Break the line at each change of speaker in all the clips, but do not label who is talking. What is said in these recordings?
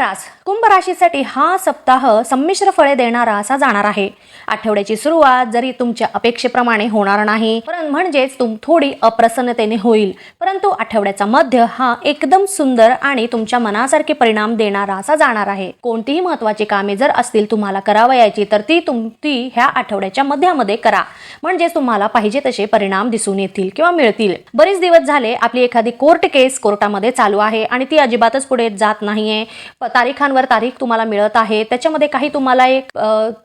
रास कुंभ राशीसाठी हा सप्ताह संमिश्र फळे देणारा असा जाणार आहे. आठवड्याची सुरुवात जरी तुमच्या अपेक्षेप्रमाणे होणार नाही परंतु म्हणजेच तुम थोडी अप्रसन्नतेने होईल. परंतु आठवड्याचा मध्य हा एकदम सुंदर आणि तुमच्या मनासारखे परिणाम देणारा असा जाणार आहे. कोणतीही महत्वाची कामे जर असतील तुम्हाला करावयाची तर ती तुम ती ह्या आठवड्याच्या मध्यामध्ये करा. म्हणजेच तुम्हाला पाहिजे तसे परिणाम दिसून येतील किंवा मिळतील. बरेच दिवस झाले आपली एखादी कोर्ट केस कोर्टामध्ये चालू आहे आणि ती अजिबातच पुढे जात नाहीये. तारीखांवर तारीख तुम्हाला मिळत आहे. त्याच्यामध्ये काही तुम्हाला एक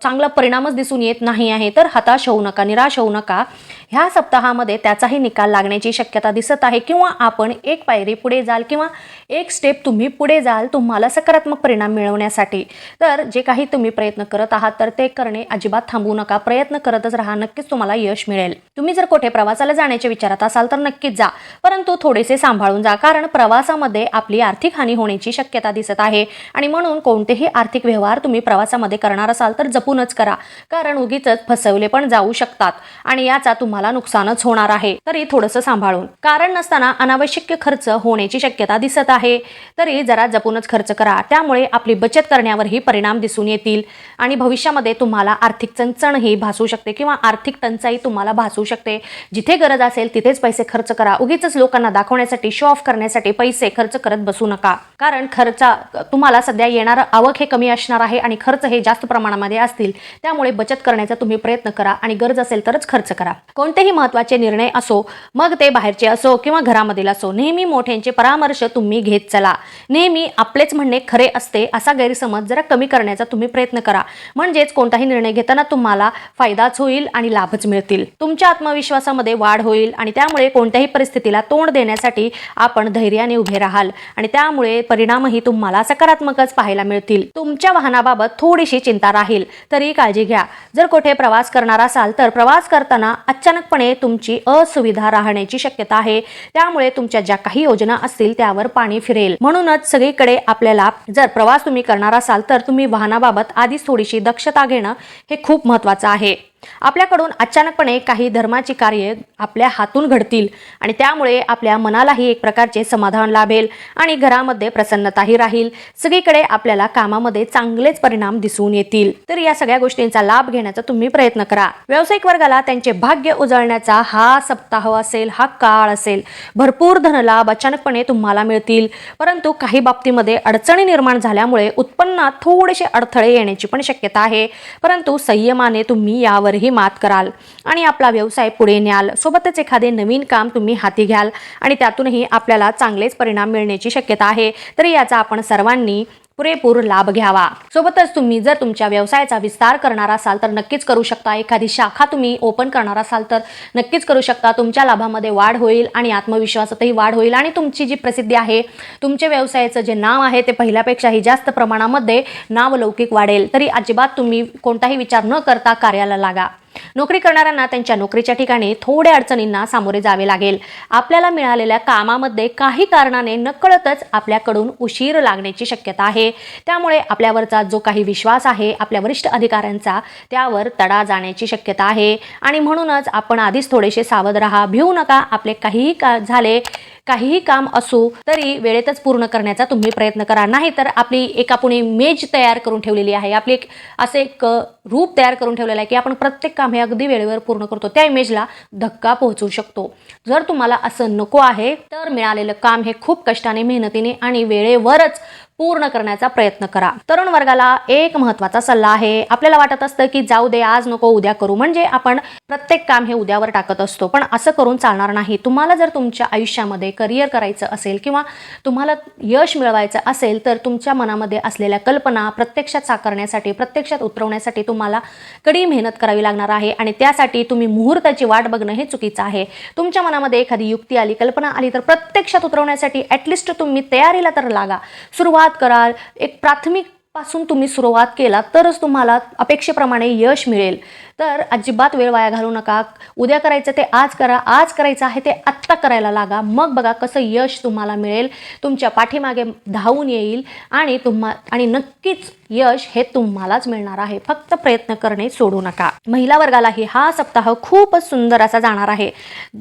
चांगला परिणामच दिसून येत नाही आहे. तर हताश होऊ नका निराश होऊ नका. ह्या सप्ताहामध्ये त्याचाही निकाल लागण्याची शक्यता दिसत आहे किंवा आपण एक पायरी पुढे जाल किंवा एक स्टेप तुम्ही पुढे जाल तुम्हाला सकारात्मक परिणाम मिळवण्यासाठी. तर जे काही तुम्ही प्रयत्न करत आहात तर ते करणे अजिबात थांबवू नका. प्रयत्न करतच राहा नक्कीच तुम्हाला यश मिळेल. तुम्ही जर कुठे प्रवासाला जाण्याच्या विचारात असाल तर नक्कीच जा. परंतु थोडेसे सांभाळून जा कारण प्रवासामध्ये आपली आर्थिक हानी होण्याची शक्यता दिसत आहे. आणि म्हणून कोणतेही आर्थिक व्यवहार तुम्ही प्रवासामध्ये करणार असाल तर जपूनच करा. कारण उगीच फसवले पण जाऊ शकतात. आणि याचा तुम्हाला तुम्हाला नुकसानच होणार आहे. तरी थोडंसं सांभाळून. कारण नसताना अनावश्यक खर्च होण्याची शक्यता दिसत आहे. तरी जरा जपूनच खर्च करा. त्यामुळे आपली बचत करण्यावरही परिणाम दिसून येतील. आणि भविष्यामध्ये तुम्हाला आर्थिक चणचणही भासू शकते किंवा आर्थिक टंचाई तुम्हाला भासू शकते. जिथे गरज असेल तिथेच पैसे खर्च करा. उगीच लोकांना दाखवण्यासाठी शो ऑफ करण्यासाठी पैसे खर्च करत बसू नका. कारण खर्चा तुम्हाला सध्या येणारं आवक हे कमी असणार आहे आणि खर्च हे जास्त प्रमाणामध्ये असतील. त्यामुळे बचत करण्याचा तुम्ही प्रयत्न करा आणि गरज असेल तरच खर्च करा. कोणतेही महत्त्वाचे निर्णय असो मग ते बाहेरचे असो किंवा घरामधील असो नेहमी मोठ्यांचे परामर्श तुम्ही घेत चला. नेहमी आपलेच म्हणणे खरे असते असा गैरसमज जरा कमी करण्याचा तुम्ही प्रयत्न करा. म्हणजेच कोणताही निर्णय घेताना तुम्हाला फायदाच होईल आणि लाभच मिळतील. तुमच्या आत्मविश्वासामध्ये वाढ होईल आणि त्यामुळे कोणत्याही परिस्थितीला तोंड देण्यासाठी आपण धैर्याने उभे राहाल आणि त्यामुळे परिणामही तुम्हाला सकारात्मकच पाहायला मिळतील. तुमच्या वाहनाबाबत थोडीशी चिंता राहील तरी काळजी घ्या. जर कुठे प्रवास करणार असाल तर प्रवास करताना अचानकपणे तुमची असुविधा राहण्याची शक्यता आहे. त्यामुळे तुमच्या ज्या काही योजना असतील त्यावर पाणी फिरेल. म्हणूनच सगळीकडे आपल्याला जर प्रवास तुम्ही करणार असाल तर तुम्ही वाहनाबाबत आधीच थोडीशी दक्षता घेणं हे खूप महत्वाचं आहे. आपल्याकडून अचानकपणे काही धर्माची कार्य आपल्या हातून घडतील आणि त्यामुळे आपल्या मनालाही एक प्रकारचे समाधान लाभेल आणि घरामध्ये प्रसन्नताही राहील. सगळीकडे आपल्याला कामामध्ये चांगलेच परिणाम दिसून येतील. तर या सगळ्या गोष्टींचा लाभ घेण्याचा तुम्ही प्रयत्न करा. व्यावसायिक वर्गाला त्यांचे भाग्य उजळण्याचा हा सप्ताह असेल हा काळ असेल भरपूर धनलाभ अचानकपणे तुम्हाला मिळतील. परंतु काही बाबतीमध्ये अडचणी निर्माण झाल्यामुळे उत्पन्नात थोडेसे अडथळे येण्याची पण शक्यता आहे. परंतु संयमाने तुम्ही यावर यावरही मात कराल. आणि आपला व्यवसाय पुढे न्याल. सोबतच एखादे नवीन काम तुम्ही हाती घ्याल आणि त्यातूनही आपल्याला चांगलेच परिणाम मिळण्याची शक्यता आहे. तरी याचा आपण सर्वांनी पुरेपूर लाभ घ्यावा. सोबतच तुम्ही जर तुमच्या व्यवसायाचा विस्तार करणार असाल तर नक्कीच करू शकता. एखादी शाखा तुम्ही ओपन करणार असाल तर नक्कीच करू शकता. तुमच्या लाभामध्ये वाढ होईल आणि आत्मविश्वासातही वाढ होईल आणि तुमची जी प्रसिद्धी आहे तुमच्या व्यवसायाचं जे नाव आहे ते पहिल्यापेक्षाही जास्त प्रमाणामध्ये नावलौकिक वाढेल. तरी अजिबात तुम्ही कोणताही विचार न करता कार्याला लागा. नोकरी करणाऱ्यांना त्यांच्या नोकरीच्या ठिकाणी थोड्या अडचणींना सामोरे जावे लागेल. आपल्याला मिळालेल्या कामामध्ये काही कारणाने नकळतच आपल्याकडून उशीर लागण्याची शक्यता आहे. त्यामुळे आपल्यावरचा जो काही विश्वास आहे आपल्या वरिष्ठ अधिकाऱ्यांचा त्यावर तडा जाण्याची शक्यता आहे. आणि म्हणूनच आपण आधीच थोडेसे सावध राहा भिवू नका. आपले काहीही का झाले काहीही काम असू तरी वेळेतच पूर्ण करण्याचा तुम्ही प्रयत्न करा. नाही तर आपली एक आपण इमेज तयार करून ठेवलेली आहे. आपली एक असे एक रूप तयार करून ठेवलेलं आहे की आपण प्रत्येक काम हे अगदी वेळेवर पूर्ण करतो. त्या इमेजला धक्का पोहोचू शकतो. जर तुम्हाला असं नको आहे तर मिळालेलं काम हे खूप कष्टाने मेहनतीने आणि वेळेवरच पूर्ण करण्याचा प्रयत्न करा. तरुण वर्गाला एक महत्त्वाचा सल्ला आहे. आपल्याला वाटत असतं की जाऊ दे आज नको उद्या करू. म्हणजे आपण प्रत्येक काम हे उद्यावर टाकत असतो. पण असं करून चालणार नाही. तुम्हाला जर तुमच्या आयुष्यामध्ये करिअर करायचं असेल किंवा तुम्हाला यश मिळवायचं असेल तर तुमच्या मनामध्ये असलेल्या कल्पना प्रत्यक्षात साकारण्यासाठी प्रत्यक्षात उतरवण्यासाठी तुम्हाला कडी मेहनत करावी लागणार आहे. आणि त्यासाठी तुम्ही मुहूर्ताची वाट बघणं हे चुकीचं आहे. तुमच्या मनामध्ये एखादी युक्ती आली कल्पना आली तर प्रत्यक्षात उतरवण्यासाठी ॲटलिस्ट तुम्ही तयारीला तर लागा. सुरुवात कराल एक प्राथमिक पासून तुम्ही सुरुवात केला तरच तुम्हाला अपेक्षेप्रमाणे यश मिळेल. तर अजिबात वेळ वाया घालू नका. उद्या करायचं ते आज करा आज करायचं आहे ते आत्ता करायला लागा. मग बघा कसं यश तुम्हाला मिळेल. तुमच्या पाठीमागे धावून येईल आणि तुम्हा आणि नक्कीच यश हे तुम्हालाच मिळणार आहे. फक्त प्रयत्न करणे सोडू नका. महिला वर्गालाही हा सप्ताह खूपच सुंदर असा जाणार आहे.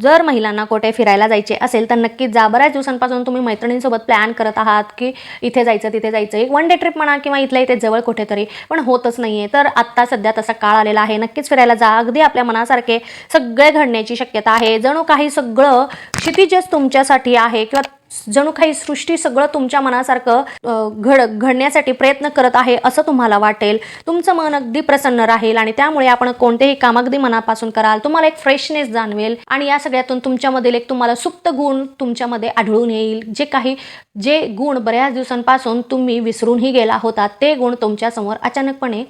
जर महिलांना कुठे फिरायला जायचे असेल तर नक्कीच जा. बऱ्याच दिवसांपासून तुम्ही मैत्रिणींसोबत प्लॅन करत आहात की इथे जायचं तिथे जायचं. एक वन डे ट्रिप म्हणा किंवा इथल्या इथे जवळ कुठेतरी पण होतच नाहीये. तर आत्ता सध्या तसा काळ आलेला आहे. नक्कीच फिरायला जा. अगदी आपल्या मनासारखे सगळे घडण्याची शक्यता आहे. जणू काही सगळं क्षितिजच तुमच्यासाठी आहे किंवा जणू काही सृष्टी सगळं तुमच्या मनासारखं घड घडण्यासाठी प्रयत्न करत आहे असं तुम्हाला वाटेल. तुमचं मन अगदी प्रसन्न राहील आणि त्यामुळे आपण कोणतेही काम अगदी मनापासून कराल. तुम्हाला एक फ्रेशनेस जाणवेल आणि या सगळ्यातून तुमच्यामधील एक तुम्हाला सुप्त गुण तुमच्यामध्ये आढळून येईल. जे काही जे गुण बऱ्याच दिवसांपासून तुम्ही विसरूनही गेला होता ते गुण तुमच्यासमोर अचानकपणे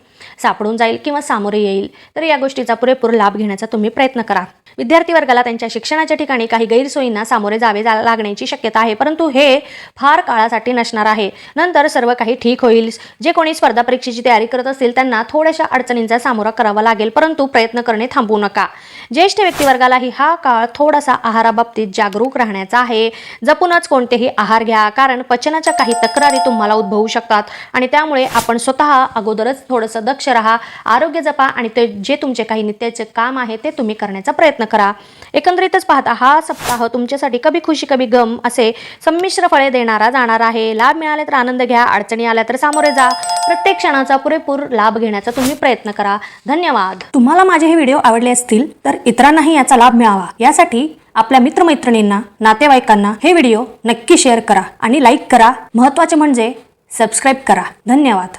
सापडून जाईल किंवा सामोरे येईल. तर या गोष्टीचा पुरेपूर लाभ घेण्याचा तुम्ही प्रयत्न करा. विद्यार्थी वर्गाला त्यांच्या शिक्षणाच्या ठिकाणी काही गैरसोयींना सामोरे जावे जा- लागण्याची शक्यता आहे परंतु हे फार काळासाठी नसणार आहे. नंतर सर्व काही ठीक होईल. जे कोणी स्पर्धा परीक्षेची तयारी करत असतील त्यांना थोड्याशा अडचणींचा सामोरा करावा लागेल परंतु प्रयत्न करणे थांबू नका. ज्येष्ठ व्यक्तिवर्गालाही हा काळ थोडासा आहाराबाबतीत जागरूक राहण्याचा आहे. जपूनच कोणतेही आहार घ्या कारण पचनाच्या काही तक्रारी तुम्हाला उद्भवू शकतात आणि त्यामुळे आपण स्वतः अगोदरच थोडंसं दक्ष राहा आरोग्य जपा आणि ते जे तुमचे काही नित्याचे काम आहे ते तुम्ही करण्याचा प्रयत्न प्रयत्न करा. एकंदरीतच पाहता हा सप्ताह तुमच्यासाठी कभी खुशी कभी गम असे संमिश्र फळे देणारा जाणार आहे. लाभ मिळाले तर आनंद घ्या अडचणी आल्या तर सामोरे जा. प्रत्येक क्षणाचा पुरेपूर लाभ घेण्याचा तुम्ही प्रयत्न करा. धन्यवाद.
तुम्हाला माझे हे व्हिडिओ आवडले असतील तर इतरांनाही याचा लाभ मिळावा. यासाठी आपल्या मित्रमैत्रिणींना नातेवाईकांना हे व्हिडिओ नक्की शेअर करा आणि लाईक करा. महत्त्वाचे म्हणजे सबस्क्राईब करा. धन्यवाद.